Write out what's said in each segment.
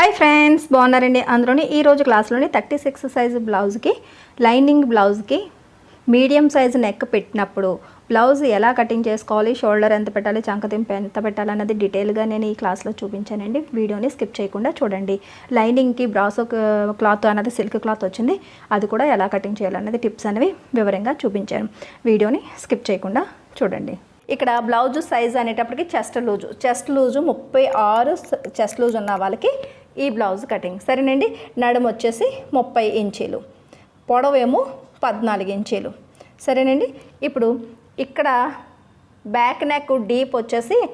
Hi friends బాగున్నారండి అందులోని ఈరోజు క్లాస్లోని థర్టీ సిక్స్ సైజు బ్లౌజ్కి లైనింగ్ బ్లౌజ్కి మీడియం సైజు నెక్ పెట్టినప్పుడు బ్లౌజ్ ఎలా కటింగ్ చేసుకోవాలి షోల్డర్ ఎంత పెట్టాలి చంకతింపు ఎంత పెట్టాలి అన్నది డీటెయిల్గా నేను ఈ క్లాస్లో చూపించానండి. వీడియోని స్కిప్ చేయకుండా చూడండి. లైనింగ్కి బ్రాసో క్లాత్ అన్నది సిల్క్ క్లాత్ వచ్చింది. అది కూడా ఎలా కటింగ్ చేయాలన్నది టిప్స్ అనేవి వివరంగా చూపించాను. వీడియోని స్కిప్ చేయకుండా చూడండి. ఇక్కడ బ్లౌజ్ సైజ్ అనేటప్పటికి చెస్ట్ లూజు. చెస్ట్ లూజు ముప్పై ఆరు చెస్ట్ లూజ్ ఉన్న వాళ్ళకి ఈ బ్లౌజ్ కటింగ్. సరేనండి? నడుము వచ్చేసి ముప్పై ఇంచీలు. పొడవేమో పద్నాలుగు ఇంచీలు. సరేనండి? ఇప్పుడు ఇక్కడ బ్యాక్ నెక్ డీప్ వచ్చేసి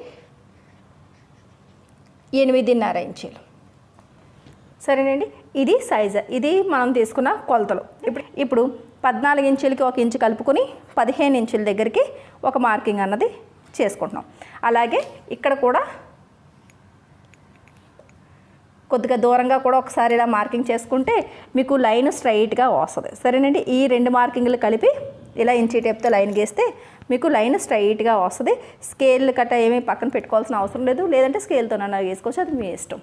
ఎనిమిదిన్నర ఇంచీలు. సరేనండి? ఇది సైజ్. ఇది మనం తీసుకున్న కొలతలు. ఇప్పుడు ఇప్పుడు పద్నాలుగు ఇంచులకి ఒక ఇంచు కలుపుకొని పదిహేను ఇంచుల దగ్గరికి ఒక మార్కింగ్ అన్నది చేసుకుంటున్నాం. అలాగే ఇక్కడ కూడా కొద్దిగా దూరంగా కూడా ఒకసారి ఇలా మార్కింగ్ చేసుకుంటే మీకు లైన్ స్ట్రైట్గా వస్తుంది. సరేనండి? ఈ రెండు మార్కింగ్లు కలిపి ఇలా ఇంచి టేప్తో లైన్ గీస్తే మీకు లైన్ స్ట్రైట్గా వస్తుంది. స్కేల్ కట్ట ఏమీ పక్కన పెట్టుకోవాల్సిన అవసరం లేదు. లేదంటే స్కేల్తోనన్నా వేసుకోవచ్చు అది మీ ఇష్టం.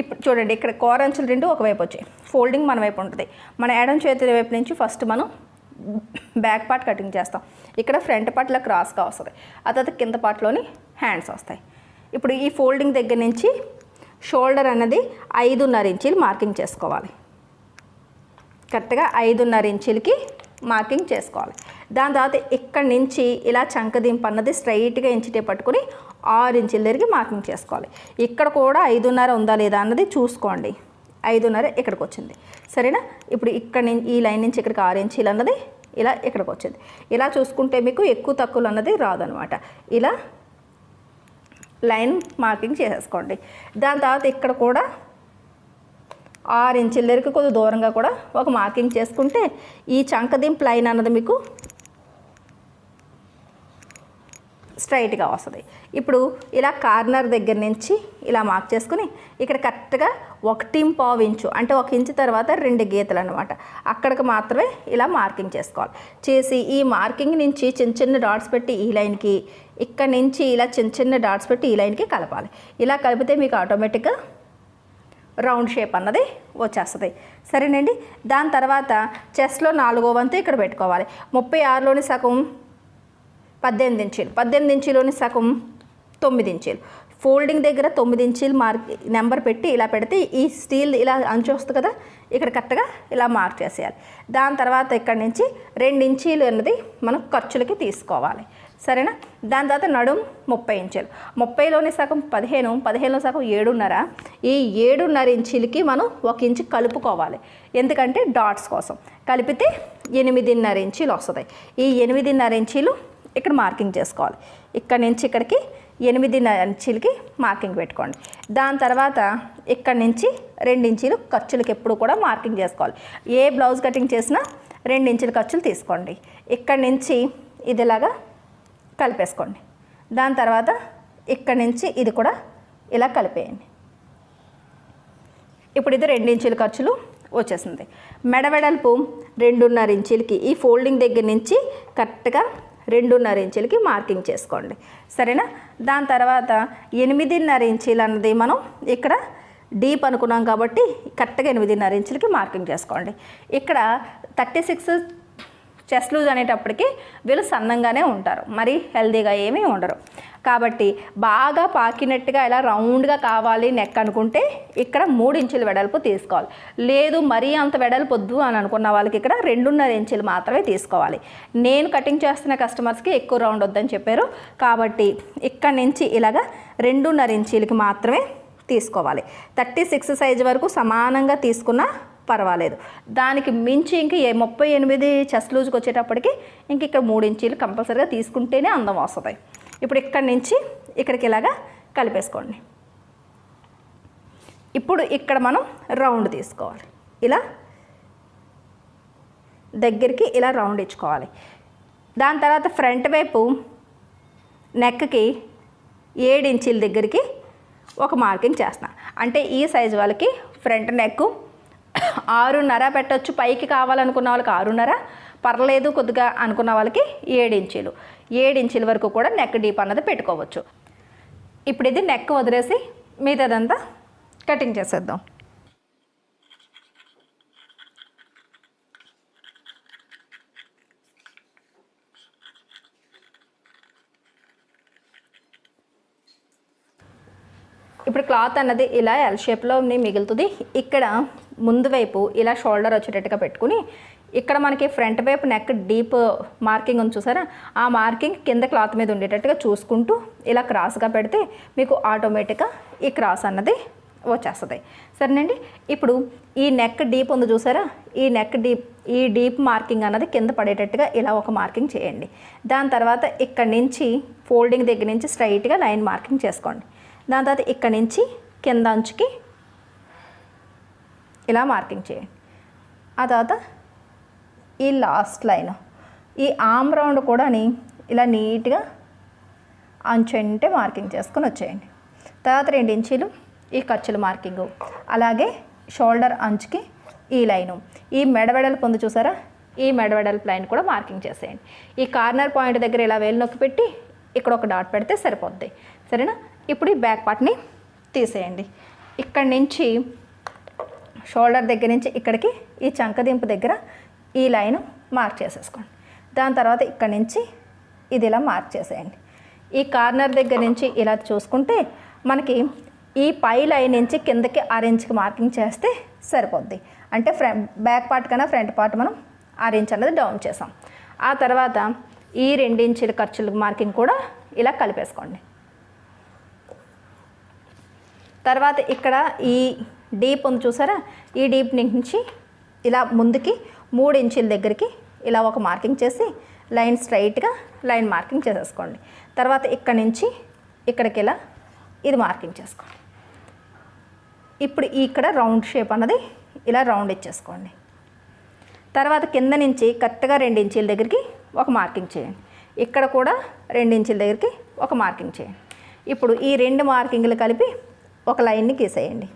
ఇప్పుడు చూడండి ఇక్కడ కోరంచులు రెండు ఒకవైపు వచ్చాయి. ఫోల్డింగ్ మన వైపు ఉంటుంది. మన ఎడం చేతి వైపు నుంచి ఫస్ట్ మనం బ్యాక్ పార్ట్ కటింగ్ చేస్తాం. ఇక్కడ ఫ్రంట్ పార్ట్లో క్రాస్గా వస్తుంది. ఆ తర్వాత కింద పార్ట్లోని హ్యాండ్స్ వస్తాయి. ఇప్పుడు ఈ ఫోల్డింగ్ దగ్గర నుంచి షోల్డర్ అన్నది ఐదున్నర ఇంచీలు మార్కింగ్ చేసుకోవాలి. కరెక్ట్గా ఐదున్నర ఇంచులకి మార్కింగ్ చేసుకోవాలి. దాని తర్వాత ఇక్కడి నుంచి ఇలా చంకదింపు అన్నది స్ట్రైట్గా ఇంచిటే పట్టుకుని ఆరు ఇంచుల దగ్గరికి మార్కింగ్ చేసుకోవాలి. ఇక్కడ కూడా ఐదున్నర ఉందా లేదా అన్నది చూసుకోండి. ఐదున్నర ఇక్కడికి వచ్చింది. సరేనా? ఇప్పుడు ఇక్కడ నుంచి ఈ లైన్ నుంచి ఇక్కడికి ఆరు ఇంచీలు అన్నది ఇలా ఇక్కడికి వచ్చింది. ఇలా చూసుకుంటే మీకు ఎక్కువ తక్కువలు అన్నది రాదనమాట ఇలా లైన్ మార్కింగ్ చేసేసుకోండి. దాని తర్వాత ఇక్కడ కూడా ఆరు ఇంచుల దగ్గరికి కొద్దిగా దూరంగా కూడా ఒక మార్కింగ్ చేసుకుంటే ఈ చంకదింపు లైన్ అన్నది మీకు స్ట్రైట్గా వస్తుంది. ఇప్పుడు ఇలా కార్నర్ దగ్గర నుంచి ఇలా మార్క్ చేసుకుని ఇక్కడ కరెక్ట్గా ఒకటి పావు ఇంచు అంటే ఒక ఇంచు తర్వాత రెండు గీతలు అనమాట అక్కడికి మాత్రమే ఇలా మార్కింగ్ చేసుకోవాలి. చేసి ఈ మార్కింగ్ నుంచి చిన్న చిన్న డాట్స్ పెట్టి ఈ లైన్కి ఇక్కడ నుంచి ఇలా చిన్న చిన్న డాట్స్ పెట్టి ఈ లైన్కి కలపాలి. ఇలా కలిపితే మీకు ఆటోమేటిక్గా రౌండ్ షేప్ అన్నది వచ్చేస్తుంది. సరేనండి? దాని తర్వాత చెస్ట్లో నాలుగో వంతు ఇక్కడ పెట్టుకోవాలి. ముప్పై ఆరులోని సగం పద్దెనిమిది ఇంచీలు. పద్దెనిమిది ఇంచీలోని సగం తొమ్మిది ఇంచీలు. ఫోల్డింగ్ దగ్గర తొమ్మిది ఇంచీలు మార్క్ నెంబర్ పెట్టి ఇలా పెడితే ఈ స్టీల్ ఇలా అంచు వస్తుంది కదా ఇక్కడ కరెక్ట్గా ఇలా మార్క్ చేసేయాలి. దాని తర్వాత ఇక్కడి నుంచి రెండు ఇంచీలు అన్నది మనం ఖర్చులకి తీసుకోవాలి. సరేనా? దాని తర్వాత నడుం ముప్పై ఇంచీలు. ముప్పైలోని సగం పదిహేను పదిహేనులో సగం ఏడున్నర. ఈ ఏడున్నర ఇంచీలకి మనం ఒక ఇంచు కలుపుకోవాలి. ఎందుకంటే డాట్స్ కోసం. కలిపితే ఎనిమిదిన్నర ఇంచీలు వస్తుంది. ఈ ఎనిమిదిన్నర ఇంచీలు ఇక్కడ మార్కింగ్ చేసుకోవాలి. ఇక్కడ నుంచి ఇక్కడికి ఎనిమిది ఇంచీలకి మార్కింగ్ పెట్టుకోండి. దాని తర్వాత ఇక్కడ నుంచి రెండు ఇంచీలు ఖర్చులకి ఎప్పుడు కూడా మార్కింగ్ చేసుకోవాలి. ఏ బ్లౌజ్ కటింగ్ చేసినా రెండు ఇంచుల ఖర్చులు తీసుకోండి. ఇక్కడ నుంచి ఇదిలాగా కలిపేసుకోండి. దాని తర్వాత ఇక్కడ నుంచి ఇది కూడా ఇలా కలిపేయండి. ఇప్పుడు ఇది రెండు ఇంచుల ఖర్చులు వచ్చేసింది. మెడ వెడల్పు రెండున్నర ఇంచులకి ఈ ఫోల్డింగ్ దగ్గర నుంచి కరెక్ట్గా రెండున్నర ఇంచులకి మార్కింగ్ చేసుకోండి. సరేనా? దాని తర్వాత ఎనిమిదిన్నర ఇంచీలు అన్నది మనం ఇక్కడ డీప్ అనుకున్నాం కాబట్టి కరెక్ట్గా ఎనిమిదిన్నర ఇంచులకి మార్కింగ్ చేసుకోండి. ఇక్కడ థర్టీ సిక్స్ చెస్ లూజ్ అనేటప్పటికి వీళ్ళు సన్నంగానే ఉంటారు. మరి హెల్దీగా ఏమీ ఉండరు. కాబట్టి బాగా పాకినట్టుగా ఇలా రౌండ్గా కావాలి నెక్ అనుకుంటే ఇక్కడ మూడు ఇంచుల వెడల్పు తీసుకోవాలి. లేదు మరీ అంత వెడల్పు వద్దు అని అనుకున్న వాళ్ళకి ఇక్కడ రెండున్నర ఇంచులు మాత్రమే తీసుకోవాలి. నేను కటింగ్ చేస్తున్న కస్టమర్స్కి ఎక్కువ రౌండ్ వద్దని చెప్పారు. కాబట్టి ఇక్కడ నుంచి ఇలాగా రెండున్నర ఇంచీలకి మాత్రమే తీసుకోవాలి. థర్టీ సిక్స్ సైజ్ వరకు సమానంగా తీసుకున్న పర్వాలేదు. దానికి మించి ఇంక ఏ ముప్పై ఎనిమిది చెస్ట్ లూజ్కి వచ్చేటప్పటికి ఇంక ఇక్కడ మూడు ఇంచీలు కంపల్సరీగా తీసుకుంటేనే అందం వస్తుంది. ఇప్పుడు ఇక్కడి నుంచి ఇక్కడికి ఇలాగా కలిపేసుకోండి. ఇప్పుడు ఇక్కడ మనం రౌండ్ తీసుకోవాలి. ఇలా దగ్గరికి ఇలా రౌండ్ ఇచ్చుకోవాలి. దాని తర్వాత ఫ్రంట్ వైపు నెక్కి ఏడు ఇంచీల దగ్గరికి ఒక మార్కింగ్ చేస్తాను అంటే ఈ సైజు వాళ్ళకి ఫ్రంట్ నెక్ ఆరున్నర పెట్టొచ్చు. పైకి కావాలనుకున్న వాళ్ళకి ఆరున్నర పర్లేదు కొద్దిగా అనుకున్న వాళ్ళకి ఏడు ఇంచీలు ఏడు వరకు కూడా నెక్ డీప్ అన్నది పెట్టుకోవచ్చు. ఇప్పుడు ఇది నెక్ వదిలేసి మిగతాదంతా కటింగ్ చేసేద్దాం. ఇప్పుడు క్లాత్ అన్నది ఇలా ఎల్ షేప్లో మిగులుతుంది. ఇక్కడ ముందు వైపు ఇలా షోల్డర్ వచ్చేటట్టుగా పెట్టుకుని ఇక్కడ మనకి ఫ్రంట్ వైపు నెక్ డీప్ మార్కింగ్ ఉంది చూసారా? ఆ మార్కింగ్ కింద క్లాత్ మీద ఉండేటట్టుగా చూసుకుంటూ ఇలా క్రాస్గా పెడితే మీకు ఆటోమేటిక్గా ఈ క్రాస్ అన్నది వచ్చేస్తుంది. సరేనండి? ఇప్పుడు ఈ నెక్ డీప్ ఉంది చూసారా? ఈ నెక్ డీప్ ఈ డీప్ మార్కింగ్ అన్నది కింద పడేటట్టుగా ఇలా ఒక మార్కింగ్ చేయండి. దాని తర్వాత ఇక్కడ నుంచి ఫోల్డింగ్ దగ్గర నుంచి స్ట్రైట్గా లైన్ మార్కింగ్ చేసుకోండి. దాని తర్వాత ఇక్కడ నుంచి కింద అంచుకి ఇలా మార్కింగ్ చేయండి. ఆ తర్వాత ఈ లాస్ట్ లైన్. ఈ ఆమ్ రౌండ్ కూడాని ఇలా నీట్గా అంచు అంటే మార్కింగ్ చేసుకొని వచ్చేయండి. తర్వాత రెండు ఇంచీలు ఈ ఖర్చుల మార్కింగు. అలాగే షోల్డర్ అంచుకి ఈ లైను. ఈ మెడవెడలు పొందు చూసారా? ఈ మెడవెడల్ లైన్ కూడా మార్కింగ్ చేసేయండి. ఈ కార్నర్ పాయింట్ దగ్గర ఇలా వేలు నొక్కి పెట్టి ఇక్కడ ఒక డాట్ పెడితే సరిపోద్ది. సరేనా? ఇప్పుడు ఈ బ్యాక్ పార్ట్ని తీసేయండి. ఇక్కడి నుంచి షోల్డర్ దగ్గర నుంచి ఇక్కడికి ఈ చంకదింపు దగ్గర ఈ లైన్ మార్క్ చేసేసుకోండి. దాని తర్వాత ఇక్కడి నుంచి ఇది ఇలా మార్క్ చేసేయండి. ఈ కార్నర్ దగ్గర నుంచి ఇలా చూసుకుంటే మనకి ఈ పై లైన్ నుంచి కిందకి ఆరెంజ్కి మార్కింగ్ చేస్తే సరిపోద్ది. అంటే ఫ్రంట్ బ్యాక్ పార్ట్ కన్నా ఫ్రంట్ పార్ట్ మనం ఆరెంజ్ అనేది డౌన్ చేసాం. ఆ తర్వాత ఈ రెండు ఇంచుల ఖర్చుల మార్కింగ్ కూడా ఇలా కలిపేసుకోండి. తర్వాత ఇక్కడ ఈ డీప్ ఉంది చూసారా? ఈ డీప్ నుంచి ఇలా ముందుకి మూడు ఇంచుల దగ్గరికి ఇలా ఒక మార్కింగ్ చేసి లైన్ స్ట్రైట్గా లైన్ మార్కింగ్ చేసేసుకోండి. తర్వాత ఇక్కడ నుంచి ఇక్కడికి ఇలా ఇది మార్కింగ్ చేసుకోండి. ఇప్పుడు ఇక్కడ రౌండ్ షేప్ అన్నది ఇలా రౌండ్ ఇచ్చేసుకోండి. తర్వాత కింద నుంచి కరెక్ట్గా రెండు ఇంచుల దగ్గరికి ఒక మార్కింగ్ చేయండి. ఇక్కడ కూడా రెండు ఇంచుల దగ్గరికి ఒక మార్కింగ్ చేయండి. ఇప్పుడు ఈ రెండు మార్కింగ్లు కలిపి ఒక లైన్ని గీసేయండి.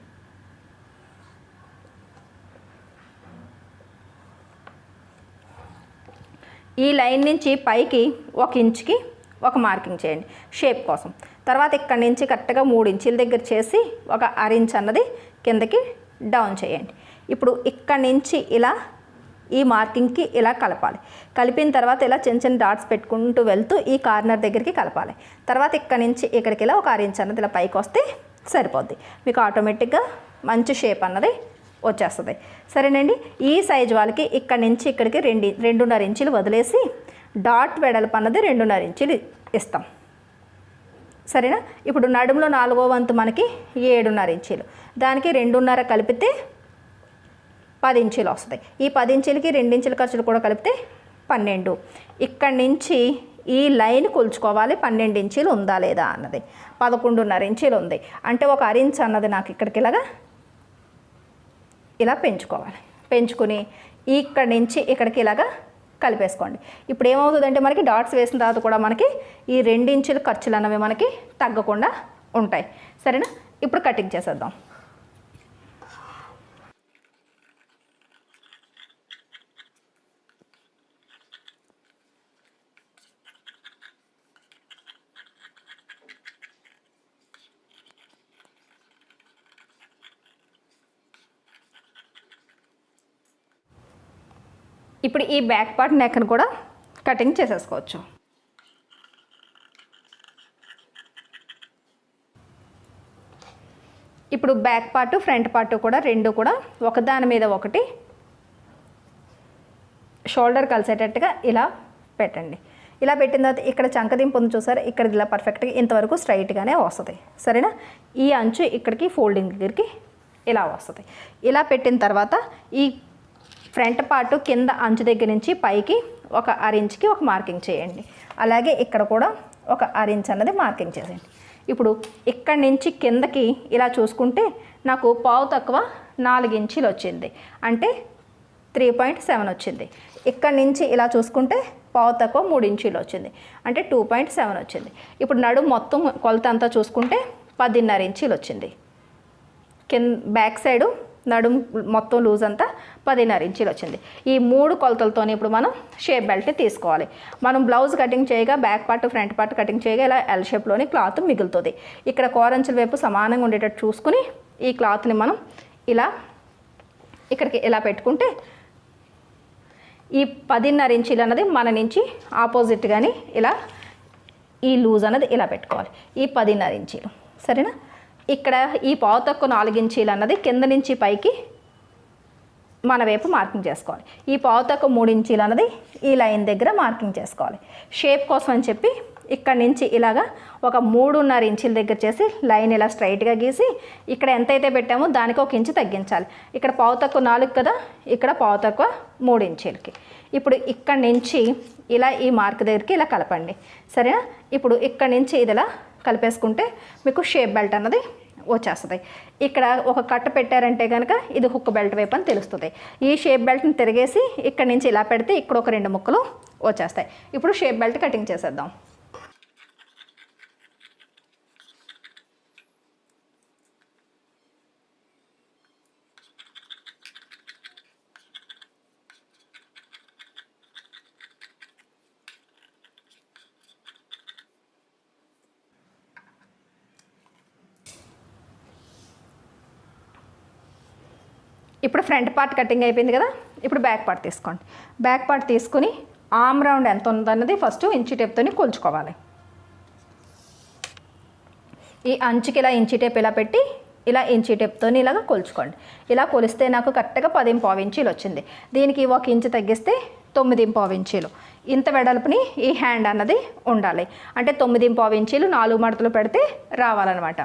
ఈ లైన్ నుంచి పైకి ఒక ఇంచుకి ఒక మార్కింగ్ చేయండి. షేప్ కోసం. తర్వాత ఇక్కడ నుంచి కరెక్ట్గా మూడు ఇంచుల దగ్గర చేసి ఒక అర ఇంచ్ అన్నది కిందకి డౌన్ చేయండి. ఇప్పుడు ఇక్కడ నుంచి ఇలా ఈ మార్కింగ్కి ఇలా కలపాలి. కలిపిన తర్వాత ఇలా చిన్న చిన్న డాట్స్ పెట్టుకుంటూ వెళ్తూ ఈ కార్నర్ దగ్గరికి కలపాలి. తర్వాత ఇక్కడ నుంచి ఇక్కడికి ఇలా ఒక అరించ్ అన్నది ఇలా పైకి వస్తే సరిపోద్ది. మీకు ఆటోమేటిక్గా మంచి షేప్ అన్నది వచ్చేస్తుంది. సరేనండి? ఈ సైజ్ వాళ్ళకి ఇక్కడ నుంచి ఇక్కడికి రెండు రెండున్నర ఇంచులు వదిలేసి డాట్ వెడల్పు అన్నది రెండున్నర ఇంచులు ఇస్తాం. సరేనా? ఇప్పుడు నడుములో నాలుగో వంతు మనకి ఏడున్నర ఇంచీలు. దానికి రెండున్నర కలిపితే పది ఇంచులు వస్తాయి ఈ పది ఇంచులకి రెండు ఇంచుల ఖర్చులు కూడా కలిపితే పన్నెండు. ఇక్కడి నుంచి ఈ లైన్ కొలుచుకోవాలి పన్నెండు ఇంచీలు ఉందా లేదా అన్నది. పదకొండున్నర ఇంచీలు ఉంది. అంటే ఒక అరించ్ అన్నది నాకు ఇక్కడికి ఇలాగా ఇలా పెంచుకోవాలి. పెంచుకుని ఇక్కడి నుంచి ఇక్కడికి ఇలాగా కలిపేసుకోండి. ఇప్పుడు ఏమవుతుందంటే మనకి డాట్స్ వేసిన తర్వాత కూడా మనకి ఈ రెండించుల ఖర్చులు అన్నవి మనకి తగ్గకుండా ఉంటాయి. సరేనా? ఇప్పుడు కటింగ్ చేసేద్దాం. ఇప్పుడు ఈ బ్యాక్ పార్ట్ నెక్ను కూడా కటింగ్ చేసేసుకోవచ్చు. ఇప్పుడు బ్యాక్ పార్ట్ ఫ్రంట్ పార్ట్ కూడా రెండు కూడా ఒకదాని మీద ఒకటి షోల్డర్ కలిసేటట్టుగా ఇలా పెట్టండి. ఇలా పెట్టిన తర్వాత ఇక్కడ చంకదింపు ఉంది చూసారు? ఇక్కడ ఇలా పర్ఫెక్ట్గా ఇంతవరకు స్ట్రైట్గానే వస్తుంది. సరేనా? ఈ అంచు ఇక్కడికి ఫోల్డింగ్ దగ్గరికి ఇలా వస్తుంది. ఇలా పెట్టిన తర్వాత ఈ ఫ్రంట్ పార్ట్ కింద అంచు దగ్గర నుంచి పైకి ఒక అరించ్కి ఒక మార్కింగ్ చేయండి. అలాగే ఇక్కడ కూడా ఒక అరించ్ అన్నది మార్కింగ్ చేసేయండి. ఇప్పుడు ఇక్కడి నుంచి కిందకి ఇలా చూసుకుంటే నాకు పావు తక్కువ నాలుగు ఇంచీలు వచ్చింది. అంటే త్రీ పాయింట్ సెవెన్ వచ్చింది. ఇక్కడ నుంచి ఇలా చూసుకుంటే పావు తక్కువ మూడు ఇంచీలు వచ్చింది. అంటే టూ పాయింట్ సెవెన్ వచ్చింది. ఇప్పుడు నడు మొత్తం కొలత అంతా చూసుకుంటే పదిన్నర ఇంచీలు వచ్చింది. కింద బ్యాక్ సైడు నడుము మొత్తం లూజ్ అంతా పదిన్నర ఇంచీలు వచ్చింది. ఈ మూడు కొలతలతో ఇప్పుడు మనం షేప్ బెల్ట్ తీసుకోవాలి. మనం బ్లౌజ్ కటింగ్ చేయగా back part front part cutting చేయగా ఇలా ఎల్ షేప్లోని క్లాత్ మిగులుతుంది. ఇక్కడ కోరంచుల వైపు సమానంగా ఉండేటట్టు చూసుకుని ఈ క్లాత్ని మనం ఇలా ఇక్కడికి ఇలా పెట్టుకుంటే ఈ పదిన్నర ఇంచీలు అన్నది మన నుంచి ఆపోజిట్ కానీ ఇలా ఈ లూజ్ అన్నది ఇలా పెట్టుకోవాలి. ఈ పదిన్నర ఇంచీలు. సరేనా? ఇక్కడ ఈ పావు తక్కువ నాలుగు అన్నది కింద నుంచి పైకి మన వైపు మార్కింగ్ చేసుకోవాలి. ఈ పావు తక్కువ మూడు ఇంచీలు అన్నది ఈ లైన్ దగ్గర మార్కింగ్ చేసుకోవాలి. షేప్ కోసం అని చెప్పి ఇక్కడ నుంచి ఇలాగా ఒక మూడున్నర ఇంచుల దగ్గర చేసి లైన్ ఇలా స్ట్రైట్గా గీసి ఇక్కడ ఎంతైతే పెట్టామో దానికి ఒక ఇంచు తగ్గించాలి. ఇక్కడ పావు తక్కువ నాలుగు కదా ఇక్కడ పావు తక్కువ మూడు ఇంచీలకి. ఇప్పుడు ఇక్కడ నుంచి ఇలా ఈ మార్క్ దగ్గరికి ఇలా కలపండి. సరేనా? ఇప్పుడు ఇక్కడ నుంచి ఇది ఇలా కలిపేసుకుంటే మీకు షేప్ బెల్ట్ అన్నది వచ్చేస్తుంది. ఇక్కడ ఒక కట్ట పెట్టారంటే కనుక ఇది హుక్ బెల్ట్ వైపు అని తెలుస్తుంది. ఈ షేప్ బెల్ట్ని తిరిగేసి ఇక్కడ నుంచి ఇలా పెడితే ఇక్కడ ఒక రెండు ముక్కలు వచ్చేస్తాయి. ఇప్పుడు షేప్ బెల్ట్ కటింగ్ చేసేద్దాం ఇప్పుడు ఫ్రంట్ పార్ట్ కటింగ్ అయిపోయింది కదా? ఇప్పుడు బ్యాక్ పార్ట్ తీసుకోండి. బ్యాక్ పార్ట్ తీసుకుని ఆమ్ రౌండ్ ఎంత ఉందన్నది ఫస్ట్ ఇంచి టేప్తోని కొలుచుకోవాలి. ఈ అంచుకి ఇలా ఇంచి టేప్ ఇలా పెట్టి ఇలా ఇంచి టేప్తో ఇలాగ కొలుచుకోండి. ఇలా కొలిస్తే నాకు కరెక్ట్గా పది పావు ఇంచీలు వచ్చింది. దీనికి ఒక ఇంచు తగ్గిస్తే తొమ్మిది పావు ఇంచీలు. ఇంత వెడల్పుని ఈ హ్యాండ్ అన్నది ఉండాలి. అంటే తొమ్మిది పావు ఇంచీలు నాలుగు మడతలు పెడితే రావాలన్నమాట.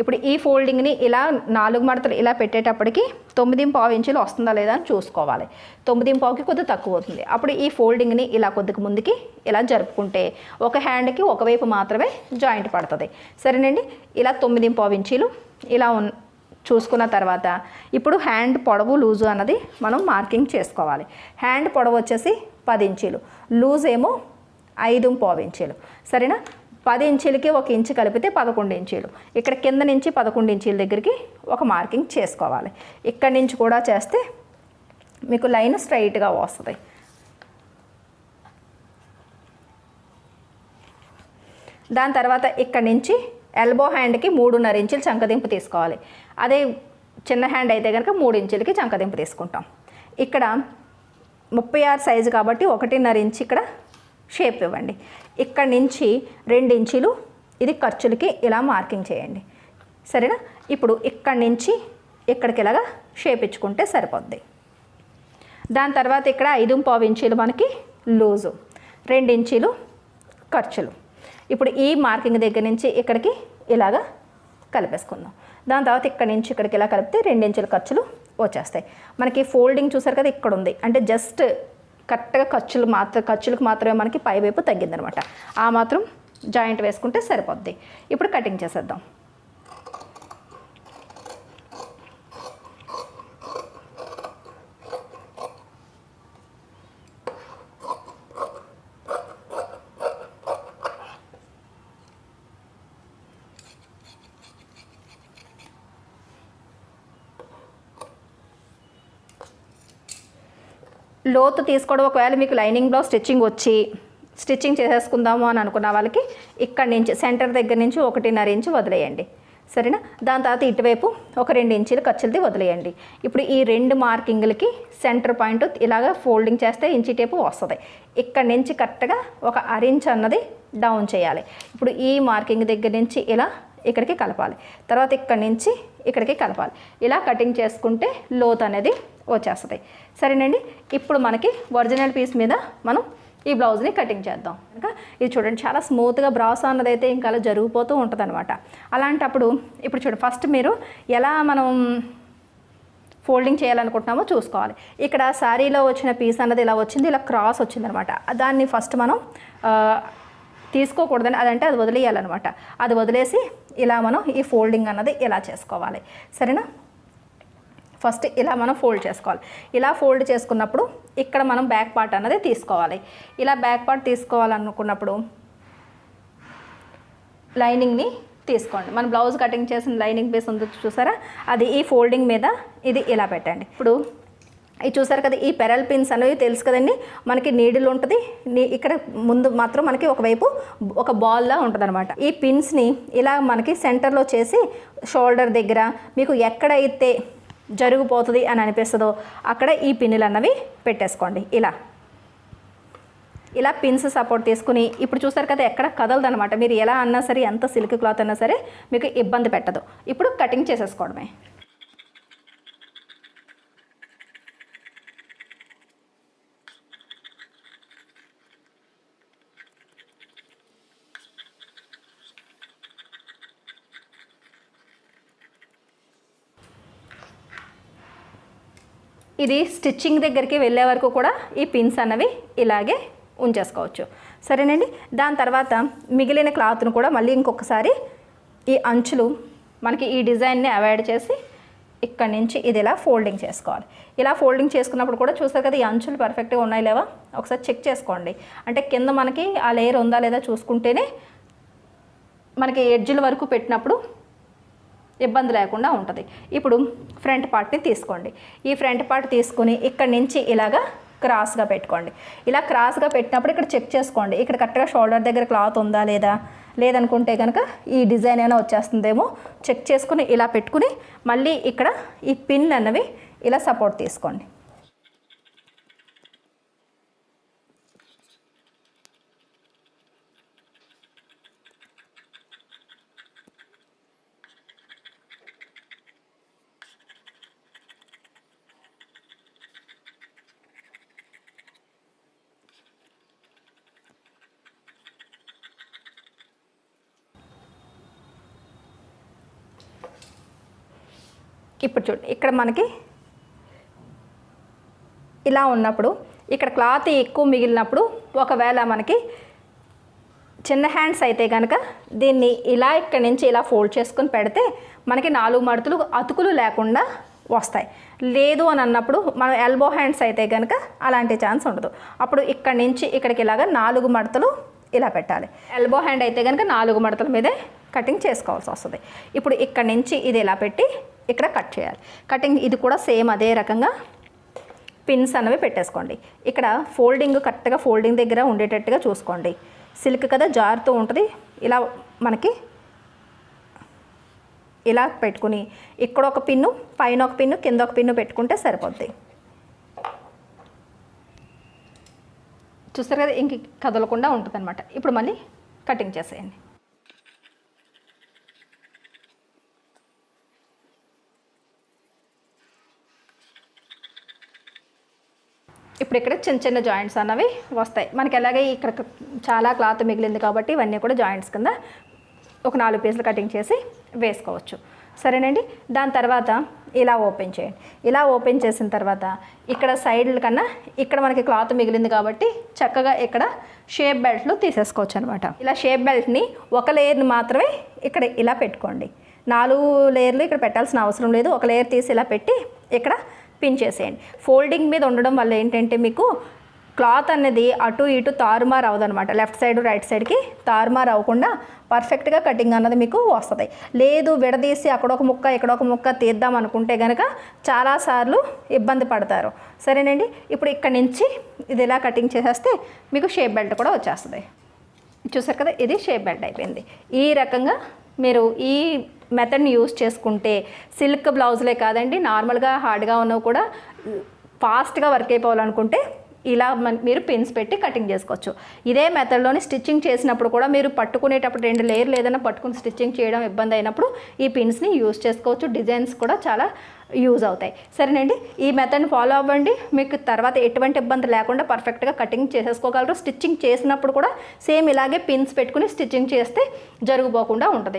ఇప్పుడు ఈ ఫోల్డింగ్ని ఇలా నాలుగు మడతలు ఇలా పెట్టేటప్పటికి తొమ్మిది పావు ఇంచులు వస్తుందా లేదా అని చూసుకోవాలి. తొమ్మిది పావుకి కొద్దిగా తక్కువ అవుతుంది. అప్పుడు ఈ ఫోల్డింగ్ని ఇలా కొద్దిగా ముందుకి ఇలా జరుపుకుంటే ఒక హ్యాండ్కి ఒకవైపు మాత్రమే జాయింట్ పడుతుంది. సరేనండి? ఇలా తొమ్మిది పావు ఇంచీలు ఇలా చూసుకున్న తర్వాత ఇప్పుడు హ్యాండ్ పొడవు లూజు అన్నది మనం మార్కింగ్ చేసుకోవాలి. హ్యాండ్ పొడవు వచ్చేసి పది ఇంచీలు. లూజ్ ఏమో ఐదు పావు ఇంచీలు. సరేనా? పది ఇంచీలకి ఒక ఇంచు కలిపితే పదకొండు ఇంచీలు. ఇక్కడ కింద నుంచి పదకొండు ఇంచీల దగ్గరికి ఒక మార్కింగ్ చేసుకోవాలి. ఇక్కడి నుంచి కూడా చేస్తే మీకు లైన్ స్ట్రైట్గా వస్తుంది. దాని తర్వాత ఇక్కడి నుంచి ఎల్బో హ్యాండ్కి మూడున్నర ఇంచులు చంకదింపు తీసుకోవాలి. అదే చిన్న హ్యాండ్ అయితే కనుక మూడు ఇంచులకి చంకదింపు తీసుకుంటాం. ఇక్కడ ముప్పై ఆరు సైజు కాబట్టి ఒకటిన్నర ఇంచు ఇక్కడ షేప్ ఇవ్వండి. ఇక్కడి నుంచి రెండు ఇంచులు ఇది ఖర్చులకి ఇలా మార్కింగ్ చేయండి. సరేనా? ఇప్పుడు ఇక్కడి నుంచి ఇక్కడికి ఇలాగా షేప్ ఇచ్చుకుంటే సరిపోద్ది. దాని తర్వాత ఇక్కడ ఐదు పావు ఇంచీలు మనకి లూజు రెండు ఇంచీలు ఖర్చులు. ఇప్పుడు ఈ మార్కింగ్ దగ్గర నుంచి ఇక్కడికి ఇలాగా కలిపేసుకుందాం. దాని తర్వాత ఇక్కడి నుంచి ఇక్కడికి ఇలా కలిపితే రెండు ఇంచుల ఖర్చులు వచ్చేస్తాయి. మనకి ఫోల్డింగ్ చూసారు కదా ఇక్కడ ఉంది. అంటే జస్ట్ కరెక్ట్గా ఖర్చులు మాత్రం ఖర్చులకు మాత్రమే మనకి పై వైపు తగ్గిందనమాట. ఆ మాత్రం జాయింట్ వేసుకుంటే సరిపోద్ది. ఇప్పుడు కటింగ్ చేసేద్దాం. లోతు తీసుకోవడం ఒకవేళ మీకు లైనింగ్ బ్లౌజ్ స్టిచ్చింగ్ వచ్చి స్టిచ్చింగ్ చేసేసుకుందాము అని అనుకున్న వాళ్ళకి ఇక్కడి నుంచి సెంటర్ దగ్గర నుంచి ఒకటిన్నర ఇంచు వదిలేయండి. సరేనా? దాని తర్వాత ఇటువైపు ఒక రెండు ఇంచులు ఖర్చులది వదిలేయండి. ఇప్పుడు ఈ రెండు మార్కింగ్లకి సెంటర్ పాయింట్ ఇలాగ ఫోల్డింగ్ చేస్తే ఇంచి టేపు వస్తుంది. ఇక్కడి నుంచి కరెక్ట్గా ఒక అరించ్ అన్నది డౌన్ చేయాలి. ఇప్పుడు ఈ మార్కింగ్ దగ్గర నుంచి ఇలా ఇక్కడికి కలపాలి. తర్వాత ఇక్కడి నుంచి ఇక్కడికి కలపాలి. ఇలా కటింగ్ చేసుకుంటే లోత్ అనేది వచ్చేస్తుంది. సరేనండి? ఇప్పుడు మనకి ఒరిజినల్ పీస్ మీద మనం ఈ బ్లౌజ్ని కటింగ్ చేద్దాం. ఇంకా ఇది చూడండి చాలా స్మూత్గా బ్రాస్ అన్నది అయితే ఇంకా అలా జరిగిపోతూ ఉంటుంది అనమాట అలాంటప్పుడు ఇప్పుడు చూడండి ఫస్ట్ మీరు ఎలా మనం ఫోల్డింగ్ చేయాలనుకుంటున్నామో చూసుకోవాలి. ఇక్కడ శారీలో వచ్చిన పీస్ అన్నది ఇలా వచ్చింది ఇలా క్రాస్ వచ్చిందనమాట దాన్ని ఫస్ట్ మనం తీసుకోకూడదని అదంటే అది వదిలేయాలన్నమాట. అది వదిలేసి ఇలా మనం ఈ ఫోల్డింగ్ అన్నది ఇలా చేసుకోవాలి. సరేనా? ఫస్ట్ ఇలా మనం ఫోల్డ్ చేసుకోవాలి. ఇలా ఫోల్డ్ చేసుకున్నప్పుడు ఇక్కడ మనం బ్యాక్ పార్ట్ అన్నది తీసుకోవాలి. ఇలా బ్యాక్ పార్ట్ తీసుకోవాలనుకున్నప్పుడు లైనింగ్ని తీసుకోండి. మన బ్లౌజ్ కటింగ్ చేసిన లైనింగ్ పీస్ ఉంది చూసారా? అది ఈ ఫోల్డింగ్ మీద ఇది ఇలా పెట్టండి. ఇప్పుడు ఇది చూసారు కదా ఈ పెరల్ పిన్స్ అనేవి తెలుసు కదండి. మనకి నీడిల్ ఉంటుంది. నీ- ఇక్కడ ముందు మాత్రం మనకి ఒకవైపు ఒక బాల్లా ఉంటుంది అనమాట ఈ పిన్స్ని ఇలా మనకి సెంటర్లో చేసి షోల్డర్ దగ్గర మీకు ఎక్కడైతే జరిగిపోతుంది అని అనిపిస్తుందో అక్కడ ఈ పిన్నులు అన్నవి పెట్టేసుకోండి. ఇలా. ఇలా పిన్స్ సపోర్ట్ తీసుకుని ఇప్పుడు చూసారు కదా ఎక్కడ కదలదనమాట మీరు ఎలా అన్నా సరే ఎంత సిల్క్ క్లాత్ అన్నా సరే మీకు ఇబ్బంది పెట్టదు. ఇప్పుడు కటింగ్ చేసేసుకోవడమే. ఇది స్టిచ్చింగ్ దగ్గరికి వెళ్ళే వరకు కూడా ఈ పిన్స్ అన్నవి ఇలాగే ఉంచేసుకోవచ్చు. సరేనండి? దాని తర్వాత మిగిలిన క్లాత్ను కూడా మళ్ళీ ఇంకొకసారి ఈ అంచులు మనకి ఈ డిజైన్ని అవాయిడ్ చేసి ఇక్కడ నుంచి ఇది ఇలా ఫోల్డింగ్ చేసుకోవాలి. ఇలా ఫోల్డింగ్ చేసుకున్నప్పుడు కూడా చూసారు కదా ఈ అంచులు పర్ఫెక్ట్గా ఉన్నాయి లేవా? ఒకసారి చెక్ చేసుకోండి. అంటే కింద మనకి ఆ లేయర్ ఉందా లేదా చూసుకుంటేనే మనకి ఎడ్జిల వరకు పెట్టినప్పుడు ఇబ్బంది లేకుండా ఉంటుంది. ఇప్పుడు ఫ్రంట్ పార్ట్ని తీసుకోండి. ఈ ఫ్రంట్ పార్ట్ తీసుకుని ఇక్కడ నుంచి ఇలాగా క్రాస్గా పెట్టుకోండి. ఇలా క్రాస్గా పెట్టినప్పుడు ఇక్కడ చెక్ చేసుకోండి. ఇక్కడ కరెక్ట్గా షోల్డర్ దగ్గర క్లాత్ ఉందా లేదా? లేదనుకుంటే కనుక ఈ డిజైన్ అయినా వచ్చేస్తుందేమో చెక్ చేసుకుని ఇలా పెట్టుకుని మళ్ళీ ఇక్కడ ఈ పిన్ అన్నవి ఇలా సపోర్ట్ తీసుకోండి. ఇప్పుడు చూడండి. ఇక్కడ మనకి ఇలా ఉన్నప్పుడు ఇక్కడ క్లాత్ ఎక్కువ మిగిలినప్పుడు ఒకవేళ మనకి చిన్న హ్యాండ్స్ అయితే కనుక దీన్ని ఇలా ఇక్కడ నుంచి ఇలా ఫోల్డ్ చేసుకుని పెడితే మనకి నాలుగు మడతలు అతుకులు లేకుండా వస్తాయి. లేదు అని అన్నప్పుడు మనం ఎల్బో హ్యాండ్స్ అయితే కనుక అలాంటి ఛాన్స్ ఉండదు. అప్పుడు ఇక్కడ నుంచి ఇక్కడికి ఇలాగ నాలుగు మడతలు ఇలా పెట్టాలి. ఎల్బో హ్యాండ్ అయితే కనుక నాలుగు మడతల మీదే కటింగ్ చేసుకోవాల్సి వస్తుంది. ఇప్పుడు ఇక్కడ నుంచి ఇది ఇలా పెట్టి ఇక్కడ కట్ చేయాలి. కటింగ్ ఇది కూడా సేమ్ అదే రకంగా పిన్స్ అనేవి పెట్టేసుకోండి. ఇక్కడ ఫోల్డింగ్ కరెక్ట్గా ఫోల్డింగ్ దగ్గర ఉండేటట్టుగా చూసుకోండి. సిల్క్ కదా జారుతూ ఉంటుంది. ఇలా మనకి ఇలా పెట్టుకుని ఇక్కడ ఒక పిన్ను పైన ఒక పిన్ను కింద ఒక పిన్ను పెట్టుకుంటే సరిపోద్ది. చూస్తారు కదా ఇంక కదలకుండా ఉంటుంది ఇప్పుడు మళ్ళీ కటింగ్ చేసేయండి. ఇప్పుడు ఇక్కడ చిన్న చిన్న జాయింట్స్ అన్నవి వస్తాయి. మనకి ఎలాగే ఇక్కడ చాలా క్లాత్ మిగిలింది కాబట్టి ఇవన్నీ కూడా జాయింట్స్ కింద ఒక నాలుగు పీసులు కటింగ్ చేసి వేసుకోవచ్చు. సరేనండి? దాని తర్వాత ఇలా ఓపెన్ చేయండి. ఇలా ఓపెన్ చేసిన తర్వాత ఇక్కడ సైడ్ల కన్నా ఇక్కడ మనకి క్లాత్ మిగిలింది కాబట్టి చక్కగా ఇక్కడ షేప్ బెల్ట్లు తీసేసుకోవచ్చు అనమాట ఇలా షేప్ బెల్ట్ని ఒక లేయర్ని మాత్రమే ఇక్కడ ఇలా పెట్టుకోండి. నాలుగు లేయర్లు ఇక్కడ పెట్టాల్సిన అవసరం లేదు. ఒక లేయర్ తీసి ఇలా పెట్టి ఇక్కడ పిన్ చేసేయండి. ఫోల్డింగ్ మీద ఉండడం వల్ల ఏంటంటే మీకు క్లాత్ అనేది అటు ఇటు తారుమారు అవ్వదనమాట లెఫ్ట్ సైడ్ రైట్ సైడ్కి తారుమారు అవ్వకుండా పర్ఫెక్ట్గా కటింగ్ అన్నది మీకు వస్తుంది. లేదు విడదీసి అక్కడ ఒక ముక్క ఇక్కడ ఒక ముక్క తీద్దాం అనుకుంటే కనుక చాలాసార్లు ఇబ్బంది పడతారు. సరేనండి? ఇప్పుడు ఇక్కడ నుంచి ఇది ఇలా కటింగ్ చేసేస్తే మీకు షేప్ బెల్ట్ కూడా వచ్చేస్తుంది. చూసారు కదా? ఇది షేప్ బెల్ట్ అయిపోయింది. ఈ రకంగా మీరు ఈ మెథడ్ని యూస్ చేసుకుంటే సిల్క్ బ్లౌజులే కాదండి నార్మల్గా హార్డ్గా ఉన్నవి కూడా ఫాస్ట్గా వర్క్ అయిపోవాలనుకుంటే ఇలా మన- మీరు పిన్స్ పెట్టి కటింగ్ చేసుకోవచ్చు. ఇదే మెథడ్లోని స్టిచ్చింగ్ చేసినప్పుడు కూడా మీరు పట్టుకునేటప్పుడు రెండు లేయర్లు ఏదైనా పట్టుకుని స్టిచ్చింగ్ చేయడం ఇబ్బంది అయినప్పుడు ఈ పిన్స్ని యూజ్ చేసుకోవచ్చు. డిజైన్స్ కూడా చాలా యూజ్ అవుతాయి. సరేనండి ఈ మెథడ్ని ఫాలో అవ్వండి. మీకు తర్వాత ఎటువంటి ఇబ్బంది లేకుండా పర్ఫెక్ట్గా కటింగ్ చేసేసుకోగలరు. స్టిచ్చింగ్ చేసినప్పుడు కూడా సేమ్ ఇలాగే పిన్స్ పెట్టుకుని స్టిచ్చింగ్ చేస్తే జరుగుపోకుండా ఉంటుంది.